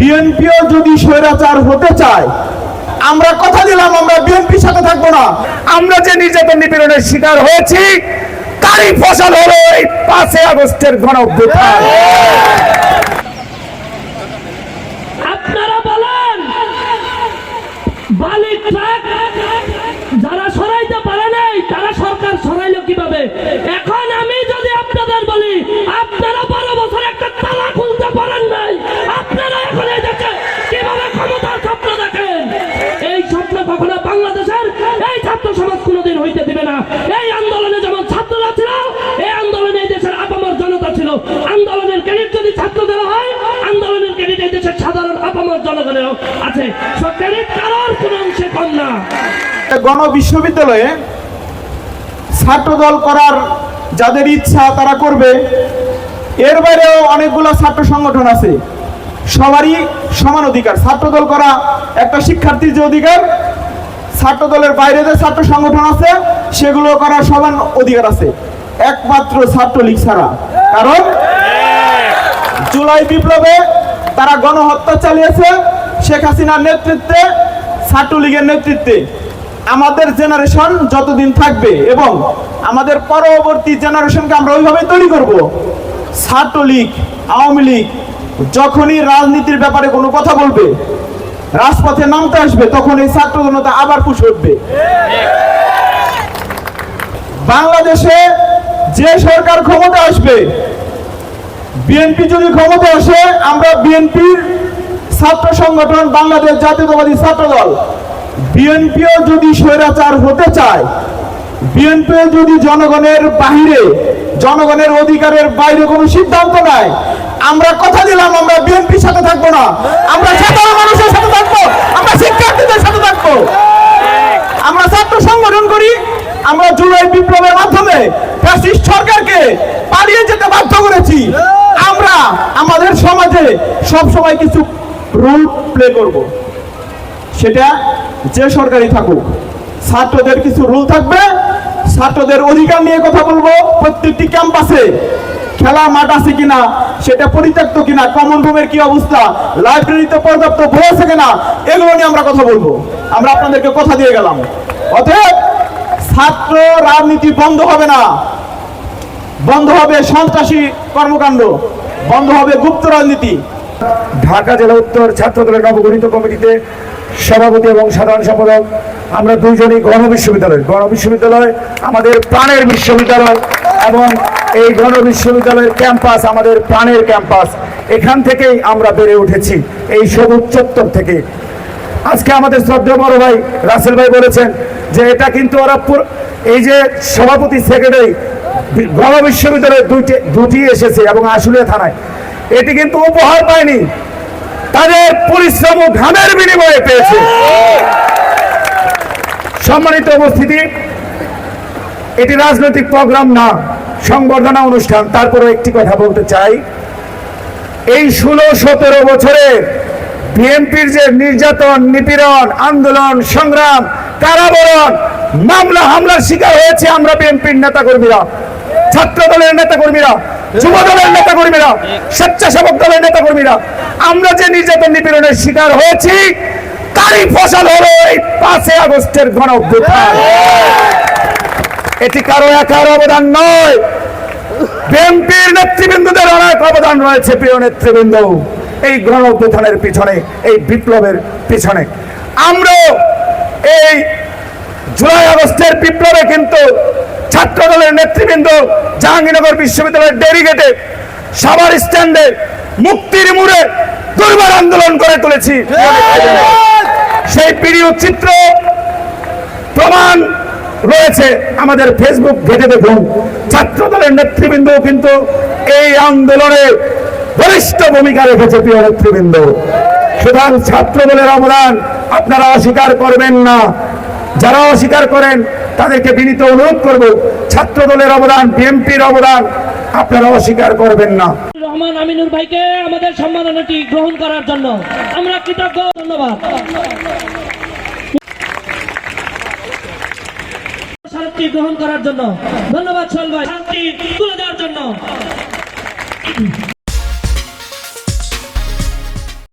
বিএনপিও যদি স্বৈরাচার হতে চায় আমরা কথা দিলাম আমরা বিএনপির সাথে থাকব না। আমরা যে নির্যাতন নিপীড়নের শিকার হয়েছি তারই ফসল হলো এই পাঁচই আগস্টের গণ অভ্যুত্থান। আপনারা বলেন বালি ট্রাক যারা সরাইতে পারে নাই তারা সরকার সরাইলো কীভাবে এখন আমি যদি আপনাদের বলি আপনারা বারো বছর একটা তালা খুলতে পারেন নাই আপনারা এখন এই দেশে কীভাবে ক্ষমতার স্বপ্ন দেখেন এই স্বপ্ন কখনো বাংলাদেশের এই ছাত্র সমাজ কোনোদিন হইতে দিবে না এই আন্দোলনে যেমন ছাত্ররা ছিল, এই আন্দোলনে দেশের আপামর জনতা ছিল। আন্দোলনের ক্রেডিট যদি ছাত্রদের হয়, আন্দোলনের ক্রেডিট এই দেশের সাধারণ আপামর জনগণেরও আছে। ক্রেডিট কারোর কোনো অংশে কম না। গণ বিশ্ববিদ্যালয়ে ছাত্রদল করার যাদের ইচ্ছা তারা করবে। এর বাইরেও অনেকগুলো ছাত্র সংগঠন আছে। সবারই সমান অধিকার। ছাত্রদল করা একটা শিক্ষার্থীর যে অধিকার ছাত্রদলের বাইরে যে ছাত্র সংগঠন আছে, সেগুলো করার সমান অধিকার আছে। একমাত্র ছাত্রলীগ ছাড়া। কারণ জুলাই বিপ্লবে তারা গণহত্যা চালিয়েছে, শেখ হাসিনার নেতৃত্বে, ছাত্রলীগের নেতৃত্বে। আমাদের জেনারেশন যতদিন থাকবে এবং আমাদের পরবর্তী জেনারেশনকে আমরা ওইভাবে তৈরি করব। ছাত্রলীগ, আওয়ামী লীগ, যখনই রাজনীতির ব্যাপারে কোনো কথা বলবে রাজপথে নামতে আসবে, তখন এই ছাত্র জনতা আবার পুষে উঠবে বাংলাদেশে যে সরকার ক্ষমতা আসবে বিএনপি যদি ক্ষমতা আসে, আমরা বিএনপির ছাত্র সংগঠন, বাংলাদেশ জাতীয়তাবাদী ছাত্র দল বিএনপিও যদি স্বৈরাচার হতে চায় বিএনপিও যদি জনগণের বাহিরে, জনগণের অধিকারের বাইরে কোনো সিদ্ধান্ত নেয় আমরা কথা দিলাম, আমরা বিএনপির সাথে থাকব না। আমরা সাধারণ মানুষের সাথে থাকব, আমরা শিক্ষার্থীদের সাথে থাকব। আমরা ছাত্র সংগঠন করি, আমরা জুলাই বিপ্লবের মাধ্যমে ফ্যাসিস্ট সরকারকে পালিয়ে যেতে বাধ্য করেছি। আমরা আমাদের সমাজে সব সময় কিছু রোল প্লে করব। সেটা যে সরকারি থাকুক, ছাত্রদের কিছু রুল থাকবে, ছাত্রদের অধিকার নিয়ে কথা বলব প্রত্যেকটি ক্যাম্পাসে খেলা মাঠ আছে কিনা, সেটা পরিত্যক্ত কিনা কমন রুমের কি অবস্থা লাইব্রেরিতে পর্যাপ্ত বই আছে কিনা, এগুলো নিয়ে আমরা কথা বলব। আমরা আপনাদেরকে কথা দিয়ে গেলাম। অতএব, ছাত্র রাজনীতি বন্ধ হবে না। বন্ধ হবে সন্ত্রাসী কর্মকাণ্ড। বন্ধ হবে গুপ্ত রাজনীতি। ঢাকা জেলা উত্তর ছাত্র দলের নবগঠিত কমিটিতে সভাপতি এবং সাধারণ সম্পাদক, আমরা দুইজনই গণ বিশ্ববিদ্যালয়। গণ বিশ্ববিদ্যালয় আমাদের প্রাণের বিশ্ববিদ্যালয় এবং এই গণ বিশ্ববিদ্যালয়ের ক্যাম্পাস, আমাদের প্রাণের ক্যাম্পাস, এখান থেকেই আমরা বেড়ে উঠেছি, এই সবুজ চত্বর থেকে। আজকে আমাদের শ্রদ্ধা বড় ভাই রাসেল ভাই বলেছেন যে এটা কিন্তু ওরা এই যে সভাপতি সেক্রেটারি, গণ বিশ্ববিদ্যালয়ে দুইটি দুটি এসেছে এবং আশুলিয়া থানায়। এটি কিন্তু উপহার পায়নি, তাদের পরিশ্রম ও ঘামের বিনিময়ে পেয়েছে। সম্মানিত উপস্থিতি, এটি রাজনৈতিক প্রোগ্রাম না। সংবর্ধনা অনুষ্ঠান তারপরে একটি কথা বলতে চাই। এই ষোলো সতেরো বছরে বিএনপির যে নির্যাতন, নিপীড়ন, আন্দোলন, সংগ্রাম, কারাবরণ, মামলা, হামলার শিকার হয়েছে আমরা বিএনপির নেতা কর্মীরা ছাত্র দলের নেতা কর্মীরা যুব দলের নেতা কর্মীরা স্বেচ্ছাসেবক দলের নেতা কর্মীরা আমরা যে নির্যাতন, নিপীড়নের শিকার হয়েছি, তারই ফসল হলো এই পাঁচই আগস্টের গণ এটি কারও একার অবদান নয় বিএনপির নেতৃবৃন্দদের অনেক অবদান রয়েছে প্রিয় নেতৃবৃন্দ। এই গণ পিছনে এই বিপ্লবের পিছনে। আমরা এই জুলাই আগস্টের বিপ্লবে কিন্তু ছাত্র দলের নেতৃবৃন্দ জাহাঙ্গীরনগর বিশ্ববিদ্যালয়ের ডেরিগেটে সাভার স্ট্যান্ডে মুক্তির মুড়ে দুর্বার আন্দোলন করে তুলেছি। সেই প্রিয় চিত্র প্রমাণ রয়েছে আমাদের ফেসবুক ঘেটে দেখুন। ছাত্র দলের নেতৃবৃন্দ কিন্তু এই আন্দোলনে বলিষ্ঠ ভূমিকা রেখেছে প্রিয় নেতৃবৃন্দ। সুতরাং ছাত্র দলের অবদান আপনারা অস্বীকার করবেন না। যারা অস্বীকার করেন, তাদেরকে বিনীত অনুরোধ করব ছাত্র দলের অবদান, বিএনপির অবদান আপনারা অস্বীকার করবেন না। রহমান আমিনুর ভাইকে আমাদের সম্মাননাটি গ্রহণ করার জন্য। আমরা কৃতজ্ঞ, ধন্যবাদ। শান্তি গ্রহণ করার জন্য। ধন্যবাদ সল ভাই। শান্তি তুলে দেওয়ার জন্য।